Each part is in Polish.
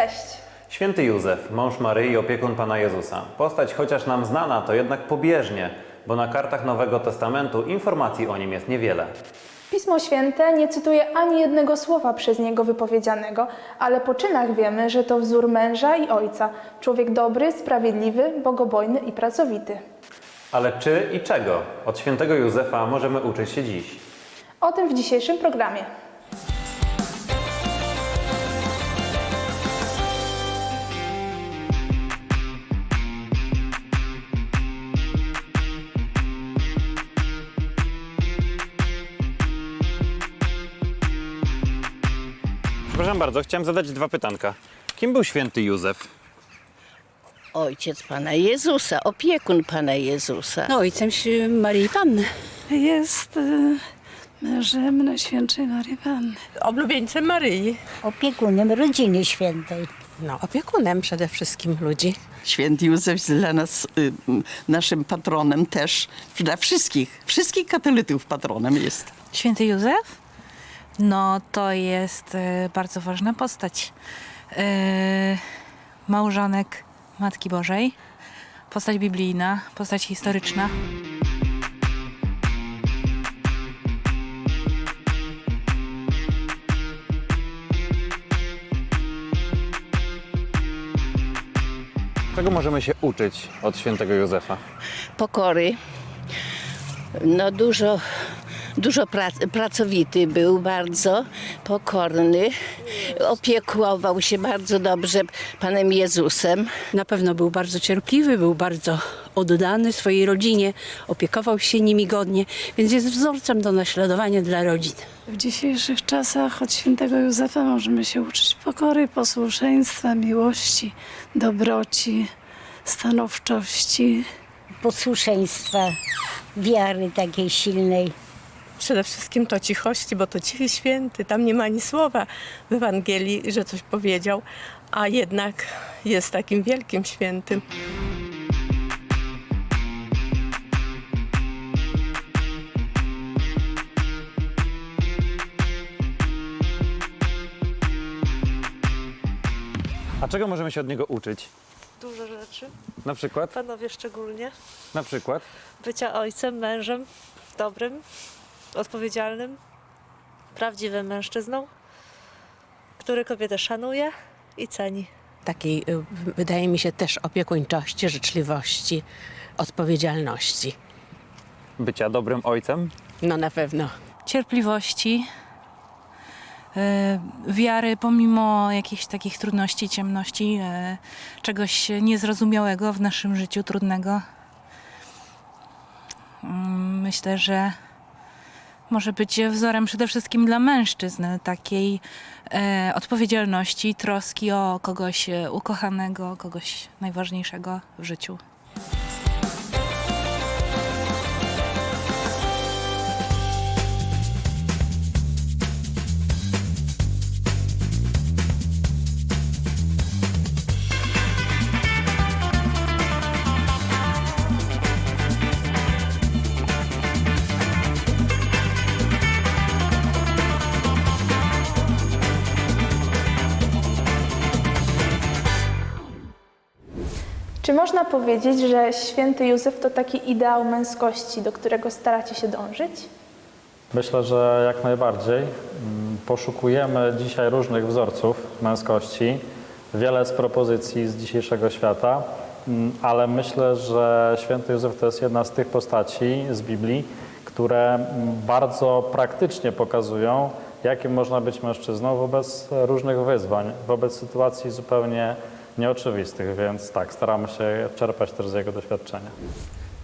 Cześć. Święty Józef, mąż Maryi i opiekun Pana Jezusa. Postać chociaż nam znana, to jednak pobieżnie, bo na kartach Nowego Testamentu informacji o nim jest niewiele. Pismo Święte nie cytuje ani jednego słowa przez niego wypowiedzianego, ale po czynach wiemy, że to wzór męża i ojca. Człowiek dobry, sprawiedliwy, bogobojny i pracowity. Ale czy i czego od świętego Józefa możemy uczyć się dziś? O tym w dzisiejszym programie. Przepraszam bardzo, chciałem zadać dwa pytanka. Kim był święty Józef? Ojciec Pana Jezusa, opiekun Pana Jezusa. No, ojcem Marii Panny. Jest y, mężem Najświętszej Marii Panny. oblubieńcem Maryi. opiekunem rodziny świętej. No, opiekunem przede wszystkim ludzi. Święty Józef jest dla nas y, m, naszym patronem też, dla wszystkich, wszystkich katolików patronem jest. Święty Józef? No, to jest e, bardzo ważna postać. E, małżonek Matki Bożej, postać biblijna, postać historyczna. Czego możemy się uczyć od świętego Józefa? Pokory. No dużo, dużo prac, pracowity był, bardzo pokorny. Opiekował się bardzo dobrze Panem Jezusem. Na pewno był bardzo cierpliwy, był bardzo oddany swojej rodzinie, opiekował się nimi godnie, więc jest wzorcem do naśladowania dla rodzin. W dzisiejszych czasach od świętego Józefa możemy się uczyć pokory, posłuszeństwa, miłości, dobroci, stanowczości. Posłuszeństwa, wiary takiej silnej. Przede wszystkim to cichości, bo to cichy święty. Tam nie ma ani słowa w Ewangelii, że coś powiedział, a jednak jest takim wielkim świętym. A czego możemy się od niego uczyć? Dużo rzeczy, Na przykład? panowie szczególnie. Na przykład? Bycia ojcem, mężem, dobrym, odpowiedzialnym, prawdziwym mężczyzną, który kobietę szanuje i ceni. takiej, y, wydaje mi się, też opiekuńczości, życzliwości, odpowiedzialności. Bycia dobrym ojcem? No na pewno. Cierpliwości, e, wiary pomimo jakichś takich trudności, ciemności, e, czegoś niezrozumiałego w naszym życiu, trudnego. Mm, Myślę, że może być wzorem przede wszystkim dla mężczyzn takiej e, odpowiedzialności, troski o kogoś e, ukochanego, kogoś najważniejszego w życiu. Czy można powiedzieć, że święty Józef to taki ideał męskości, do którego staracie się dążyć? Myślę, że jak najbardziej. Mm, Poszukujemy dzisiaj różnych wzorców męskości, wiele z propozycji z dzisiejszego świata, mm, ale myślę, że święty Józef to jest jedna z tych postaci z Biblii, które mm, bardzo praktycznie pokazują, jakim można być mężczyzną wobec różnych wyzwań, wobec sytuacji zupełnie nieoczywistych, więc tak, staramy się czerpać też z jego doświadczenia.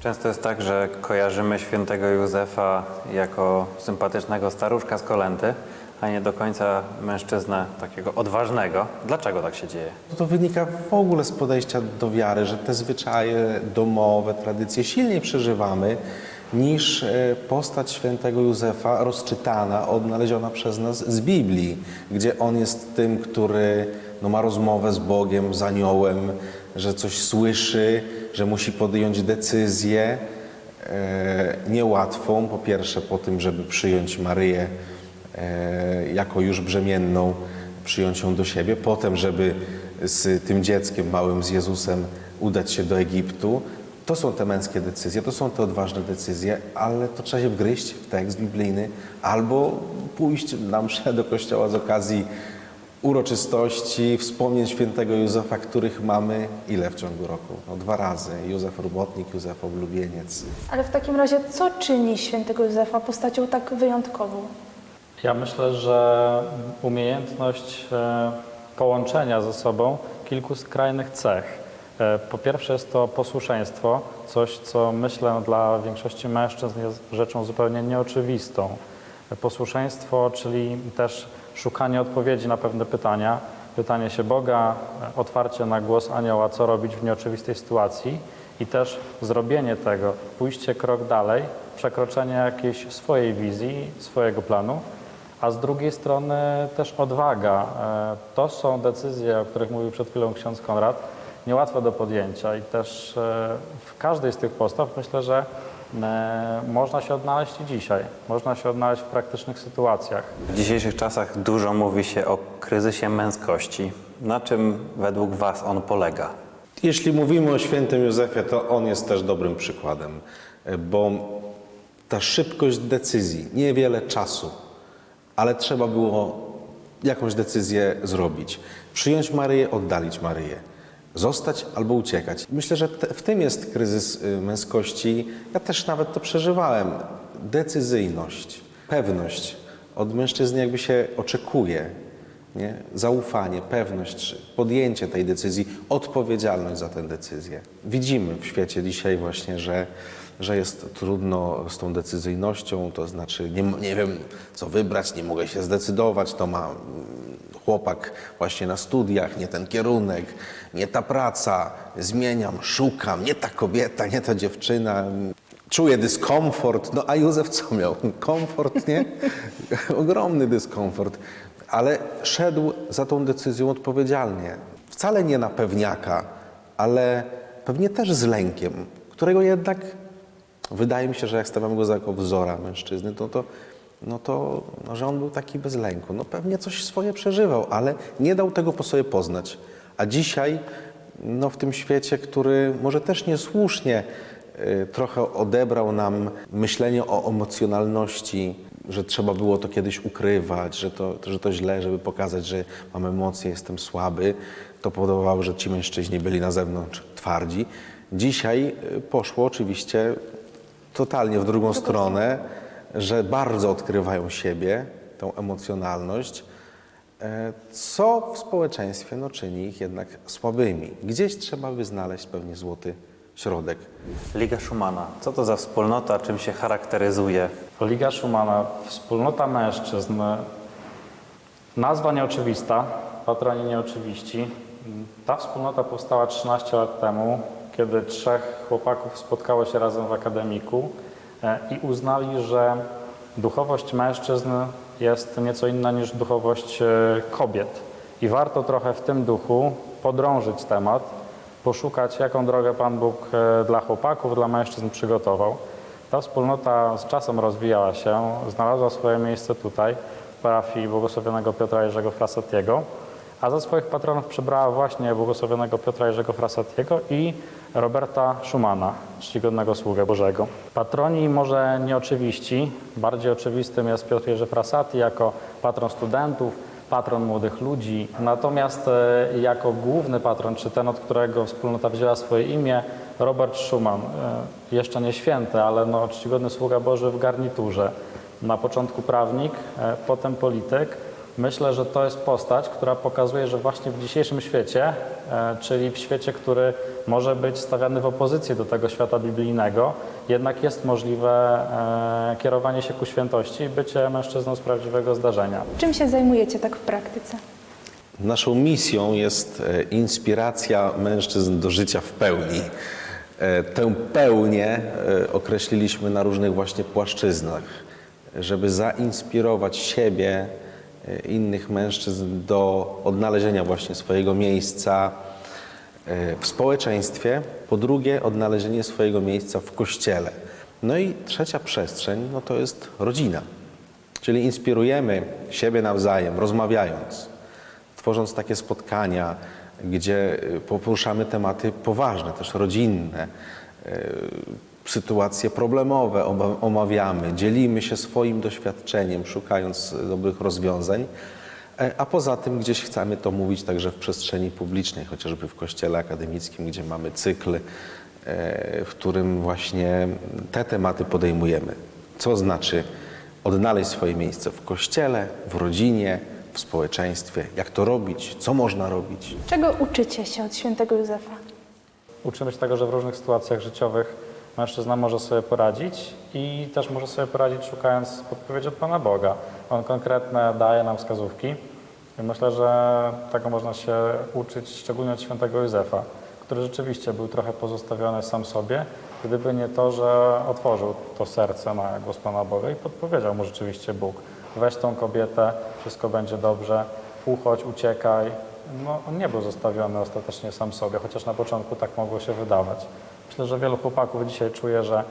Często jest tak, że kojarzymy świętego Józefa jako sympatycznego staruszka z kolenty, a nie do końca mężczyznę takiego odważnego. Dlaczego tak się dzieje? To wynika w ogóle z podejścia do wiary, że te zwyczaje domowe, tradycje silniej przeżywamy niż e, postać świętego Józefa rozczytana, odnaleziona przez nas z Biblii, gdzie on jest tym, który no, ma rozmowę z Bogiem, z aniołem, że coś słyszy, że musi podjąć decyzję e, niełatwą, po pierwsze po tym, żeby przyjąć Maryję e, jako już brzemienną, przyjąć ją do siebie, potem, żeby z tym dzieckiem małym, z Jezusem, udać się do Egiptu. To są te męskie decyzje, to są te odważne decyzje, ale to trzeba się wgryźć w tekst biblijny albo pójść na mszę do kościoła z okazji uroczystości, wspomnień świętego Józefa, których mamy ile w ciągu roku? No dwa razy. Józef Robotnik, Józef Oblubieniec. Ale w takim razie, co czyni świętego Józefa postacią tak wyjątkową? Ja myślę, że umiejętność e, połączenia ze sobą kilku skrajnych cech. E, Po pierwsze jest to posłuszeństwo, coś co myślę dla większości mężczyzn jest rzeczą zupełnie nieoczywistą. E, Posłuszeństwo, czyli też szukanie odpowiedzi na pewne pytania, pytanie się Boga, otwarcie na głos anioła, co robić w nieoczywistej sytuacji. I też zrobienie tego, pójście krok dalej, przekroczenie jakiejś swojej wizji, swojego planu. A z drugiej strony też odwaga. E, To są decyzje, o których mówił przed chwilą ksiądz Konrad, niełatwe do podjęcia. I też e, w każdej z tych postaw myślę, że można się odnaleźć i dzisiaj. Można się odnaleźć w praktycznych sytuacjach. W dzisiejszych czasach dużo mówi się o kryzysie męskości. Na czym według Was on polega? Jeśli mówimy o świętym Józefie, to on jest też dobrym przykładem, bo ta szybkość decyzji, niewiele czasu, ale trzeba było jakąś decyzję zrobić. Przyjąć Maryję, oddalić Maryję. Zostać albo uciekać. Myślę, że te, w tym jest kryzys y, męskości. Ja też nawet to przeżywałem. Decyzyjność, pewność. Od mężczyzny jakby się oczekuje, nie? Zaufanie, pewność, podjęcie tej decyzji, odpowiedzialność za tę decyzję. Widzimy w świecie dzisiaj właśnie, że, że jest trudno z tą decyzyjnością, to znaczy nie, nie wiem co wybrać, nie mogę się zdecydować, to ma chłopak właśnie na studiach, nie ten kierunek, nie ta praca, zmieniam, szukam, nie ta kobieta, nie ta dziewczyna. Czuję dyskomfort, no a Józef co miał? Komfort, nie? Ogromny dyskomfort ale szedł za tą decyzją odpowiedzialnie. Wcale nie na pewniaka, ale pewnie też z lękiem, którego jednak wydaje mi się, że jak stawiam go za jako wzora mężczyzny, to, to, no to no, że on był taki bez lęku. No pewnie coś swoje przeżywał, ale nie dał tego po sobie poznać. A dzisiaj no, w tym świecie, który może też niesłusznie y, trochę odebrał nam myślenie o emocjonalności, że trzeba było to kiedyś ukrywać, że to, że to źle, żeby pokazać, że mam emocje, jestem słaby. To powodowało, że ci mężczyźni byli na zewnątrz twardzi. Dzisiaj y, poszło oczywiście totalnie w drugą stronę, że bardzo odkrywają siebie, tą emocjonalność, e, co w społeczeństwie no, czyni ich jednak słabymi. Gdzieś trzeba by znaleźć pewnie złoty środek. Liga Schumana. Co to za wspólnota, czym się charakteryzuje? Liga Schumana, wspólnota mężczyzn, nazwa nieoczywista, patroni nieoczywiści. Ta wspólnota powstała 13 lat temu, kiedy trzech chłopaków spotkało się razem w akademiku i uznali, że duchowość mężczyzn jest nieco inna niż duchowość e, kobiet. I warto trochę w tym duchu podrążyć temat, poszukać, jaką drogę Pan Bóg e, dla chłopaków, dla mężczyzn przygotował. Ta wspólnota z czasem rozwijała się, znalazła swoje miejsce tutaj, w parafii błogosławionego Piotra Jerzego Frasatiego, a za swoich patronów przybrała właśnie błogosławionego Piotra Jerzego Frasatiego i Roberta Schumana, czcigodnego sługę Bożego. Patroni może nieoczywiści, bardziej oczywistym jest Piotr Jerzy Frasati jako patron studentów, patron młodych ludzi. Natomiast e, jako główny patron, czy ten, od którego wspólnota wzięła swoje imię, Robert Schuman, e, jeszcze nie święty, ale no, czcigodny sługa Boży w garniturze. Na początku prawnik, e, potem polityk. Myślę, że to jest postać, która pokazuje, że właśnie w dzisiejszym świecie, e, czyli w świecie, który może być stawiany w opozycji do tego świata biblijnego, jednak jest możliwe e, kierowanie się ku świętości i bycie mężczyzną z prawdziwego zdarzenia. Czym się zajmujecie tak w praktyce? Naszą misją jest e, inspiracja mężczyzn do życia w pełni. Tę pełnię określiliśmy na różnych właśnie płaszczyznach, żeby zainspirować siebie, innych mężczyzn do odnalezienia właśnie swojego miejsca e, w społeczeństwie, po drugie odnalezienie swojego miejsca w kościele. No i trzecia przestrzeń, no to jest rodzina. Czyli inspirujemy siebie nawzajem, rozmawiając, tworząc takie spotkania, gdzie y, poruszamy tematy poważne, też rodzinne, sytuacje problemowe omawiamy, dzielimy się swoim doświadczeniem, szukając dobrych rozwiązań. E, A poza tym gdzieś chcemy to mówić także w przestrzeni publicznej, chociażby w Kościele Akademickim, gdzie mamy cykl, e, w którym właśnie te tematy podejmujemy. Co znaczy odnaleźć swoje miejsce w Kościele, w rodzinie, w społeczeństwie, jak to robić, co można robić. Czego uczycie się od świętego Józefa? Uczymy się tego, że w różnych sytuacjach życiowych mężczyzna może sobie poradzić i też może sobie poradzić szukając podpowiedzi od Pana Boga. On konkretne daje nam wskazówki i myślę, że tego można się uczyć szczególnie od świętego Józefa, który rzeczywiście był trochę pozostawiony sam sobie, gdyby nie to, że otworzył to serce na głos Pana Boga i podpowiedział mu rzeczywiście Bóg. Weź tą kobietę, wszystko będzie dobrze, uchodź, uciekaj. No, on nie był zostawiony ostatecznie sam sobie, chociaż na początku tak mogło się wydawać. Myślę, że wielu chłopaków dzisiaj czuje, że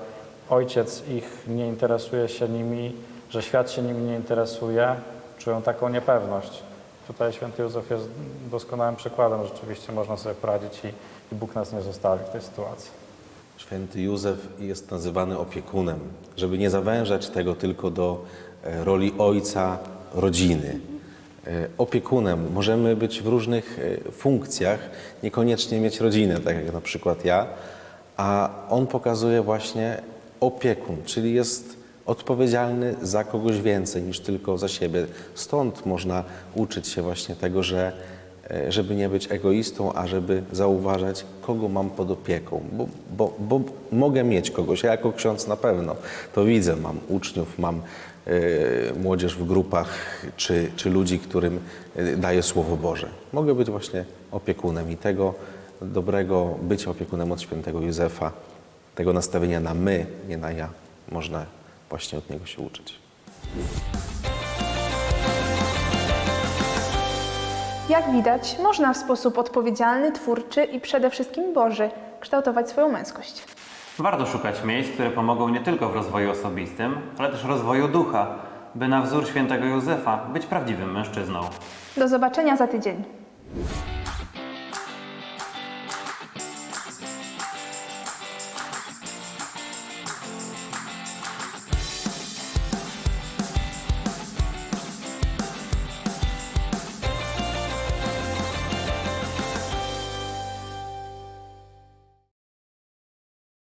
ojciec ich nie interesuje się nimi, że świat się nimi nie interesuje, czują taką niepewność. Tutaj święty Józef jest doskonałym przykładem, rzeczywiście można sobie poradzić i, i Bóg nas nie zostawi w tej sytuacji. Święty Józef jest nazywany opiekunem, żeby nie zawężać tego tylko do e, roli ojca rodziny. E, Opiekunem możemy być w różnych e, funkcjach, niekoniecznie mieć rodzinę, tak jak na przykład ja, a on pokazuje właśnie opiekun, czyli jest odpowiedzialny za kogoś więcej niż tylko za siebie. Stąd można uczyć się właśnie tego, że e, żeby nie być egoistą, a żeby zauważać, kogo mam pod opieką, bo, bo, bo mogę mieć kogoś. Ja jako ksiądz na pewno to widzę. Mam uczniów, mam e, młodzież w grupach, czy, czy ludzi, którym e, daję Słowo Boże. Mogę być właśnie opiekunem i tego dobrego bycia opiekunem od świętego Józefa, tego nastawienia na my, nie na ja, można właśnie od niego się uczyć. Jak widać, można w sposób odpowiedzialny, twórczy i przede wszystkim Boży kształtować swoją męskość. Warto szukać miejsc, które pomogą nie tylko w rozwoju osobistym, ale też rozwoju ducha, by na wzór świętego Józefa być prawdziwym mężczyzną. Do zobaczenia za tydzień.